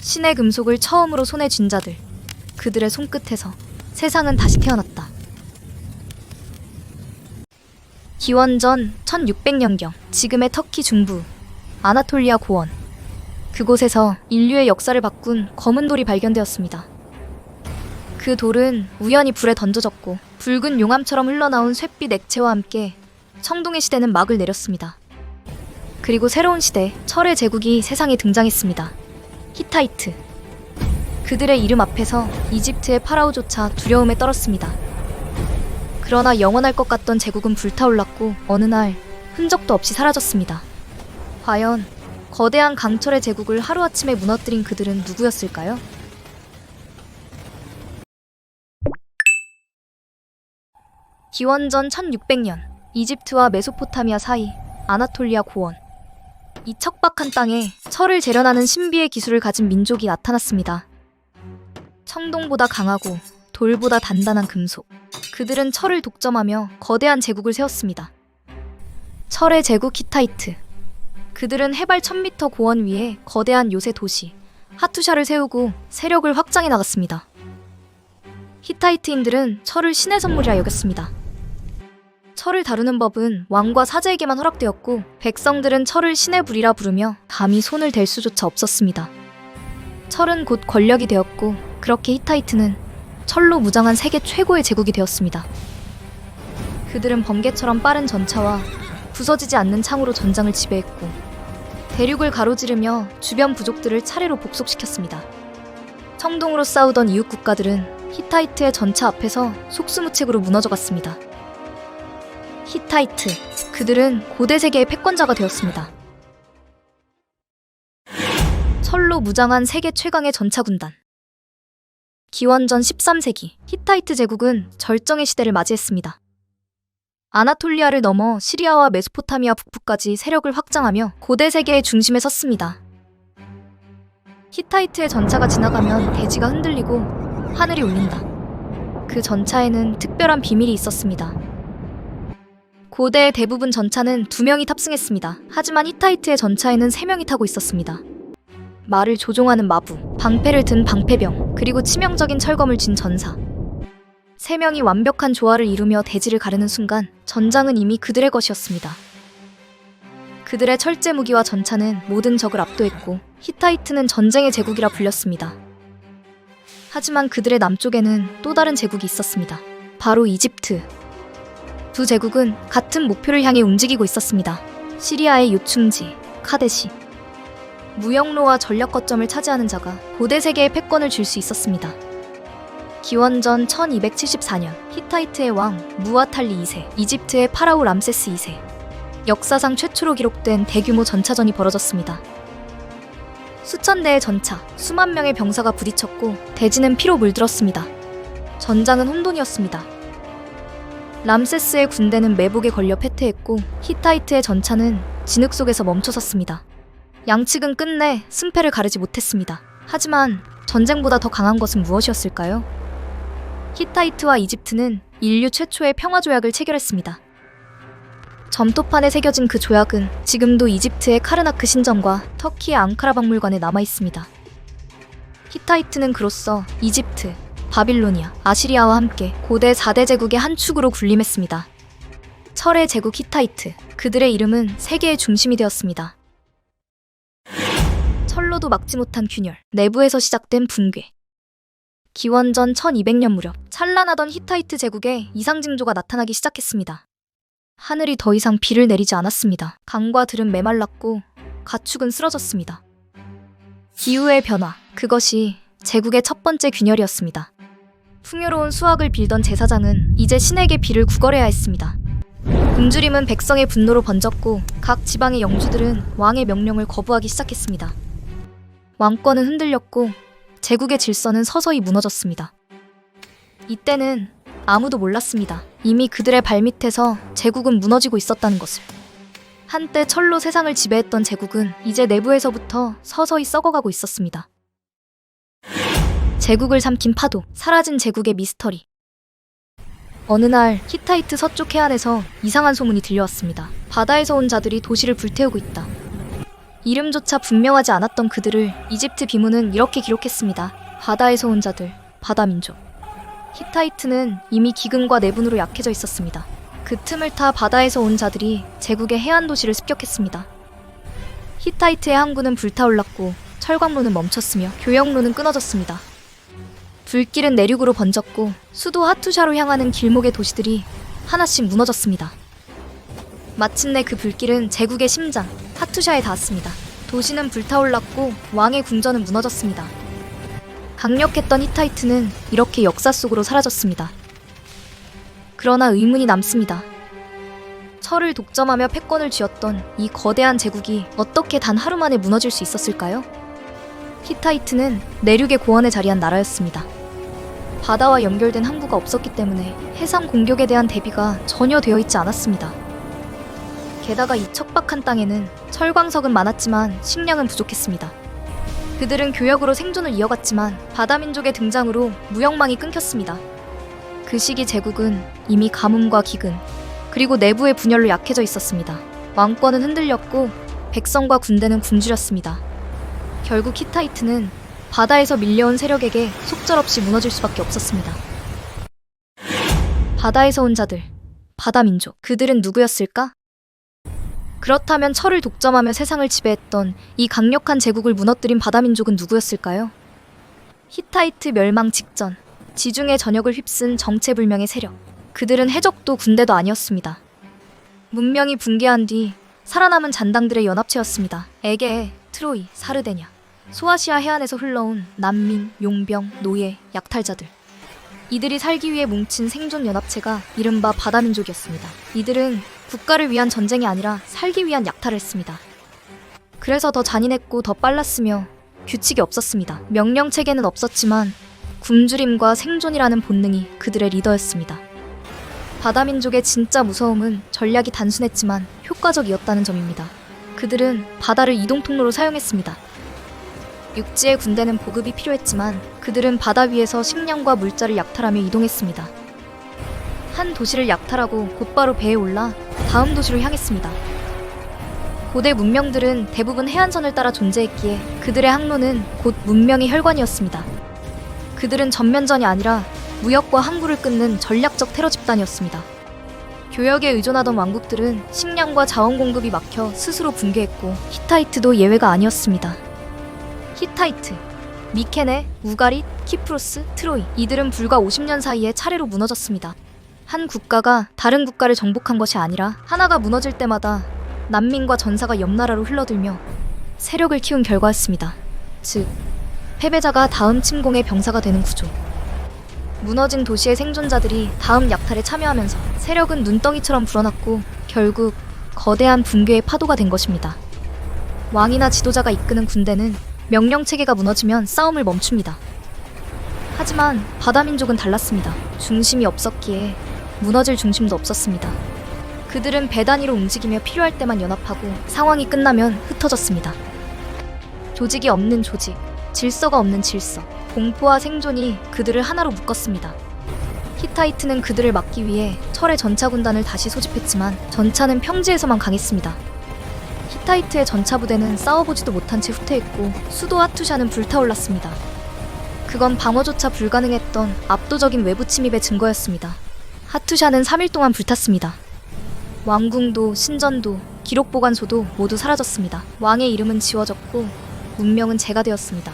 신의 금속을 처음으로 손에 쥔 자들. 그들의 손끝에서 세상은 다시 태어났다. 기원전 1600년경 지금의 터키 중부 아나톨리아 고원 그곳에서 인류의 역사를 바꾼 검은 돌이 발견되었습니다. 그 돌은 우연히 불에 던져졌고 붉은 용암처럼 흘러나온 쇳빛 액체와 함께 청동의 시대는 막을 내렸습니다. 그리고 새로운 시대 철의 제국이 세상에 등장했습니다. 히타이트. 그들의 이름 앞에서 이집트의 파라오조차 두려움에 떨었습니다. 그러나 영원할 것 같던 제국은 불타올랐고 어느 날 흔적도 없이 사라졌습니다. 과연 거대한 강철의 제국을 하루아침에 무너뜨린 그들은 누구였을까요? 기원전 1600년 이집트와 메소포타미아 사이 아나톨리아 고원 이 척박한 땅에 철을 재련하는 신비의 기술을 가진 민족이 나타났습니다. 청동보다 강하고 돌보다 단단한 금속. 그들은 철을 독점하며 거대한 제국을 세웠습니다. 철의 제국 히타이트. 그들은 해발 1000m 고원 위에 거대한 요새 도시 하투샤를 세우고 세력을 확장해 나갔습니다. 히타이트인들은 철을 신의 선물이라 여겼습니다. 철을 다루는 법은 왕과 사제에게만 허락되었고 백성들은 철을 신의 불이라 부르며 감히 손을 댈 수조차 없었습니다. 철은 곧 권력이 되었고 그렇게 히타이트는 철로 무장한 세계 최고의 제국이 되었습니다. 그들은 번개처럼 빠른 전차와 부서지지 않는 창으로 전장을 지배했고 대륙을 가로지르며 주변 부족들을 차례로 복속시켰습니다. 청동으로 싸우던 이웃 국가들은 히타이트의 전차 앞에서 속수무책으로 무너져갔습니다. 히타이트. 그들은 고대 세계의 패권자가 되었습니다. 철로 무장한 세계 최강의 전차 군단. 기원전 13세기 히타이트 제국은 절정의 시대를 맞이했습니다. 아나톨리아를 넘어 시리아와 메소포타미아 북부까지 세력을 확장하며 고대 세계의 중심에 섰습니다. 히타이트의 전차가 지나가면 대지가 흔들리고 하늘이 울린다. 그 전차에는 특별한 비밀이 있었습니다. 고대의 대부분 전차는 두 명이 탑승했습니다. 하지만 히타이트의 전차에는 세 명이 타고 있었습니다. 말을 조종하는 마부, 방패를 든 방패병, 그리고 치명적인 철검을 쥔 전사. 세 명이 완벽한 조화를 이루며 대지를 가르는 순간 전장은 이미 그들의 것이었습니다. 그들의 철제 무기와 전차는 모든 적을 압도했고 히타이트는 전쟁의 제국이라 불렸습니다. 하지만 그들의 남쪽에는 또 다른 제국이 있었습니다. 바로 이집트. 두 제국은 같은 목표를 향해 움직이고 있었습니다. 시리아의 요충지, 카데시. 무역로와 전략 거점을 차지하는 자가 고대 세계의 패권을 줄 수 있었습니다. 기원전 1274년 히타이트의 왕 무아탈리 2세, 이집트의 파라오 람세스 2세. 역사상 최초로 기록된 대규모 전차전이 벌어졌습니다. 수천 대의 전차, 수만 명의 병사가 부딪혔고 대지는 피로 물들었습니다. 전장은 혼돈이었습니다. 람세스의 군대는 매복에 걸려 패퇴했고 히타이트의 전차는 진흙 속에서 멈춰섰습니다. 양측은 끝내 승패를 가르지 못했습니다. 하지만 전쟁보다 더 강한 것은 무엇이었을까요? 히타이트와 이집트는 인류 최초의 평화 조약을 체결했습니다. 점토판에 새겨진 그 조약은 지금도 이집트의 카르나크 신전과 터키의 앙카라 박물관에 남아 있습니다. 히타이트는 그로써 이집트, 바빌로니아, 아시리아와 함께 고대 4대 제국의 한 축으로 군림했습니다. 철의 제국 히타이트, 그들의 이름은 세계의 중심이 되었습니다. 철로도 막지 못한 균열, 내부에서 시작된 붕괴. 기원전 1200년 무렵 찬란하던 히타이트 제국에 이상징조가 나타나기 시작했습니다. 하늘이 더 이상 비를 내리지 않았습니다. 강과 들은 메말랐고 가축은 쓰러졌습니다. 기후의 변화, 그것이 제국의 첫 번째 균열이었습니다. 풍요로운 수확을 빌던 제사장은 이제 신에게 비를 구걸해야 했습니다. 굶주림은 백성의 분노로 번졌고 각 지방의 영주들은 왕의 명령을 거부하기 시작했습니다. 왕권은 흔들렸고 제국의 질서는 서서히 무너졌습니다. 이때는 아무도 몰랐습니다. 이미 그들의 발밑에서 제국은 무너지고 있었다는 것을. 한때 철로 세상을 지배했던 제국은 이제 내부에서부터 서서히 썩어가고 있었습니다. 제국을 삼킨 파도, 사라진 제국의 미스터리. 어느 날 히타이트 서쪽 해안에서 이상한 소문이 들려왔습니다. 바다에서 온 자들이 도시를 불태우고 있다. 이름조차 분명하지 않았던 그들을 이집트 비문은 이렇게 기록했습니다. 바다에서 온 자들, 바다 민족. 히타이트는 이미 기근과 내분으로 약해져 있었습니다. 그 틈을 타 바다에서 온 자들이 제국의 해안 도시를 습격했습니다. 히타이트의 항구는 불타올랐고 철광로는 멈췄으며 교역로는 끊어졌습니다. 불길은 내륙으로 번졌고 수도 하투샤로 향하는 길목의 도시들이 하나씩 무너졌습니다. 마침내 그 불길은 제국의 심장 하투샤에 닿았습니다. 도시는 불타올랐고 왕의 궁전은 무너졌습니다. 강력했던 히타이트는 이렇게 역사 속으로 사라졌습니다. 그러나 의문이 남습니다. 철을 독점하며 패권을 쥐었던 이 거대한 제국이 어떻게 단 하루 만에 무너질 수 있었을까요? 히타이트는 내륙의 고원에 자리한 나라였습니다. 바다와 연결된 항구가 없었기 때문에 해상 공격에 대한 대비가 전혀 되어 있지 않았습니다. 게다가 이 척박한 땅에는 철광석은 많았지만 식량은 부족했습니다. 그들은 교역으로 생존을 이어갔지만 바다민족의 등장으로 무역망이 끊겼습니다. 그 시기 제국은 이미 가뭄과 기근, 그리고 내부의 분열로 약해져 있었습니다. 왕권은 흔들렸고 백성과 군대는 굶주렸습니다. 결국 히타이트는 바다에서 밀려온 세력에게 속절없이 무너질 수밖에 없었습니다. 바다에서 온 자들, 바다 민족, 그들은 누구였을까? 그렇다면 철을 독점하며 세상을 지배했던 이 강력한 제국을 무너뜨린 바다 민족은 누구였을까요? 히타이트 멸망 직전, 지중해 전역을 휩쓴 정체불명의 세력. 그들은 해적도 군대도 아니었습니다. 문명이 붕괴한 뒤 살아남은 잔당들의 연합체였습니다. 에게, 트로이, 사르데냐. 소아시아 해안에서 흘러온 난민, 용병, 노예, 약탈자들. 이들이 살기 위해 뭉친 생존 연합체가 이른바 바다민족이었습니다. 이들은 국가를 위한 전쟁이 아니라 살기 위한 약탈을 했습니다. 그래서 더 잔인했고 더 빨랐으며 규칙이 없었습니다. 명령 체계는 없었지만 굶주림과 생존이라는 본능이 그들의 리더였습니다. 바다민족의 진짜 무서움은 전략이 단순했지만 효과적이었다는 점입니다. 그들은 바다를 이동 통로로 사용했습니다. 육지의 군대는 보급이 필요했지만 그들은 바다 위에서 식량과 물자를 약탈하며 이동했습니다. 한 도시를 약탈하고 곧바로 배에 올라 다음 도시로 향했습니다. 고대 문명들은 대부분 해안선을 따라 존재했기에 그들의 항로는 곧 문명의 혈관이었습니다. 그들은 전면전이 아니라 무역과 항구를 끊는 전략적 테러 집단이었습니다. 교역에 의존하던 왕국들은 식량과 자원 공급이 막혀 스스로 붕괴했고 히타이트도 예외가 아니었습니다. 히타이트, 미케네, 우가릿, 키프로스, 트로이 이들은 불과 50년 사이에 차례로 무너졌습니다. 한 국가가 다른 국가를 정복한 것이 아니라 하나가 무너질 때마다 난민과 전사가 옆 나라로 흘러들며 세력을 키운 결과였습니다. 즉, 패배자가 다음 침공의 병사가 되는 구조. 무너진 도시의 생존자들이 다음 약탈에 참여하면서 세력은 눈덩이처럼 불어났고 결국 거대한 붕괴의 파도가 된 것입니다. 왕이나 지도자가 이끄는 군대는 명령 체계가 무너지면 싸움을 멈춥니다. 하지만 바다 민족은 달랐습니다. 중심이 없었기에 무너질 중심도 없었습니다. 그들은 배 단위로 움직이며 필요할 때만 연합하고 상황이 끝나면 흩어졌습니다. 조직이 없는 조직, 질서가 없는 질서, 공포와 생존이 그들을 하나로 묶었습니다. 히타이트는 그들을 막기 위해 철의 전차 군단을 다시 소집했지만 전차는 평지에서만 강했습니다. 히타이트의 전차 부대는 싸워보지도 못한 채 후퇴했고 수도 하투샤는 불타올랐습니다. 그건 방어조차 불가능했던 압도적인 외부 침입의 증거였습니다. 하투샤는 3일 동안 불탔습니다. 왕궁도 신전도 기록 보관소도 모두 사라졌습니다. 왕의 이름은 지워졌고 문명은 재가 되었습니다.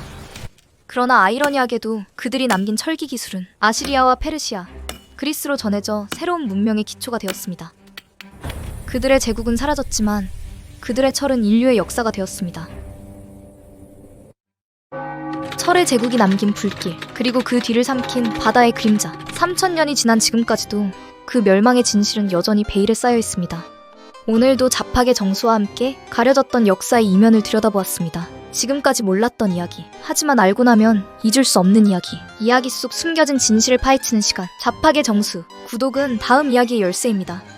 그러나 아이러니하게도 그들이 남긴 철기 기술은 아시리아와 페르시아, 그리스로 전해져 새로운 문명의 기초가 되었습니다. 그들의 제국은 사라졌지만 그들의 철은 인류의 역사가 되었습니다. 철의 제국이 남긴 불길, 그리고 그 뒤를 삼킨 바다의 그림자. 3천년이 지난 지금까지도 그 멸망의 진실은 여전히 베일에 쌓여 있습니다. 오늘도 잡학의 정수와 함께 가려졌던 역사의 이면을 들여다보았습니다. 지금까지 몰랐던 이야기. 하지만 알고 나면 잊을 수 없는 이야기. 이야기 속 숨겨진 진실을 파헤치는 시간. 잡학의 정수. 구독은 다음 이야기의 열쇠입니다.